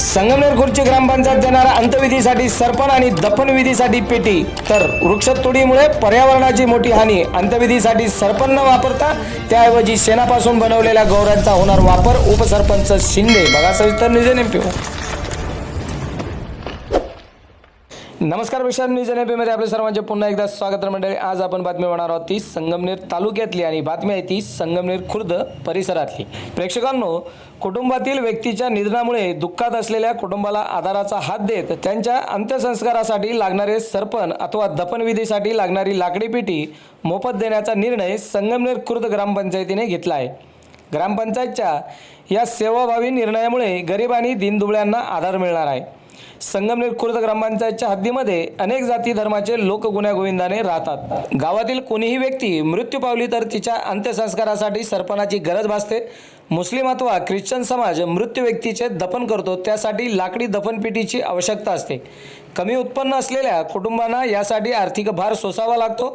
संगमनेर खुर्ची ग्रामपंचायत देणारा अंतविधीसाठी सरपण आणि दफनविधीसाठी पेटी. तर वृक्षतोडीमुळे पर्यावरणाची मोठी हानी. अंत्यविधीसाठी सरपण न वापरता त्याऐवजी शेणापासून बनवलेल्या गौऱ्यांचा होणार वापर उपसरपंच शिंदे. बघा सविस्तर निजे नेमके नमस्कार विशाल न्यूज एनमध्ये आपल्या सर्वांचे पुन्हा एकदा स्वागत मंडळी. आज आपण बातमी होणार आहोत ती संगमनेर तालुक्यातली आणि बातमी आहे ती संगमनेर खुर्द परिसरातली. प्रेक्षकांनो कुटुंबातील व्यक्तीच्या निधनामुळे दुःखात असलेल्या कुटुंबाला आधाराचा हात देत त्यांच्या अंत्यसंस्कारासाठी लागणारे सरपण अथवा दफनविधीसाठी लागणारी लाकडी पेटी मोफत देण्याचा निर्णय संगमनेर खुर्द ग्रामपंचायतीने घेतला आहे. ग्रामपंचायतच्या या सेवाभावी निर्णयामुळे गरीब आणि दिनदुबळ्यांना आधार मिळणार आहे. संगमनेर खुर्द ग्रामपंचायतच्या हद्दीमध्ये अनेक जाती धर्माचे लोक गुण्यागोविंदाने राहतात. गावातील कोणीही व्यक्ती मृत्यू पावली तर तिच्या अंत्यसंस्कारासाठी सरपणाची गरज भासते. मुस्लिम अथवा ख्रिश्चन समाज मृत्यू व्यक्तीचे दफन करतो त्यासाठी लाकडी दफनपेटीची आवश्यकता असते. कमी उत्पन्न असलेल्या कुटुंबांना यासाठी आर्थिक भार सोसावा लागतो.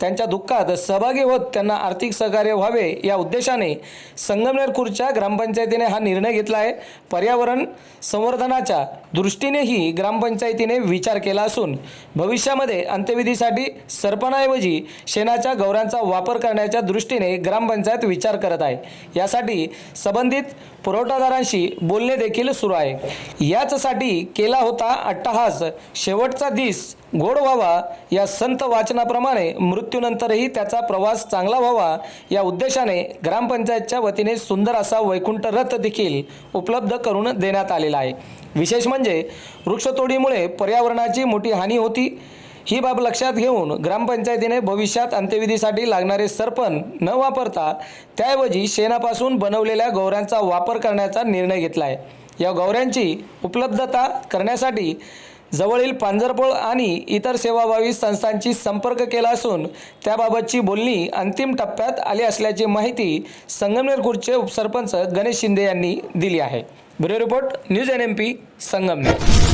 त्यांच्या दुःखात सहभागी होत त्यांना आर्थिक सहकार्य व्हावे या उद्देशाने संगमनेर खुर्च्या ग्रामपंचायतीने हा निर्णय घेतला आहे. पर्यावरण संवर्धनाच्या दृष्टीनेही ग्रामपंचायतीने विचार केला असून भविष्यामध्ये अंत्यविधीसाठी सरपणाऐवजी शेणाच्या गौरांचा वापर करण्याच्या दृष्टीने ग्रामपंचायत विचार करत आहे. यासाठी संबंधित पुरवठादारांशी बोलणे देखील सुरू आहे. याचसाठी केला होता अट्टहास. शेवटचा दिस गोड व्हावा या संत वाचनाप्रमाणे मृत्यूनंतरही त्याचा प्रवास चांगला व्हावा या उद्देशाने ग्रामपंचायतच्या वतीने सुंदर असा वैकुंठ रथ देखील उपलब्ध करून देण्यात आलेला आहे. विशेष म्हणजे वृक्षतोडीमुळे पर्यावरणाची मोठी हानी होती. ही बाब लक्षात घेऊन ग्रामपंचायतीने भविष्यात अंत्यविधीसाठी लागणारे सरपण न वापरता त्याऐवजी शेणापासून बनवलेल्या गौऱ्यांचा वापर करण्याचा निर्णय घेतला आहे या गौऱ्यांची उपलब्धता करण्यासाठी जवळील पांजरपोळ आणि इतर सेवाभावी संस्थांची संपर्क केला असून त्याबाबतची बोलणी अंतिम टप्प्यात आली असल्याची माहिती संगमनेर खुर्दचे उपसरपंच गणेश शिंदे यांनी दिली आहे. Bureau report news N M P Sangamner.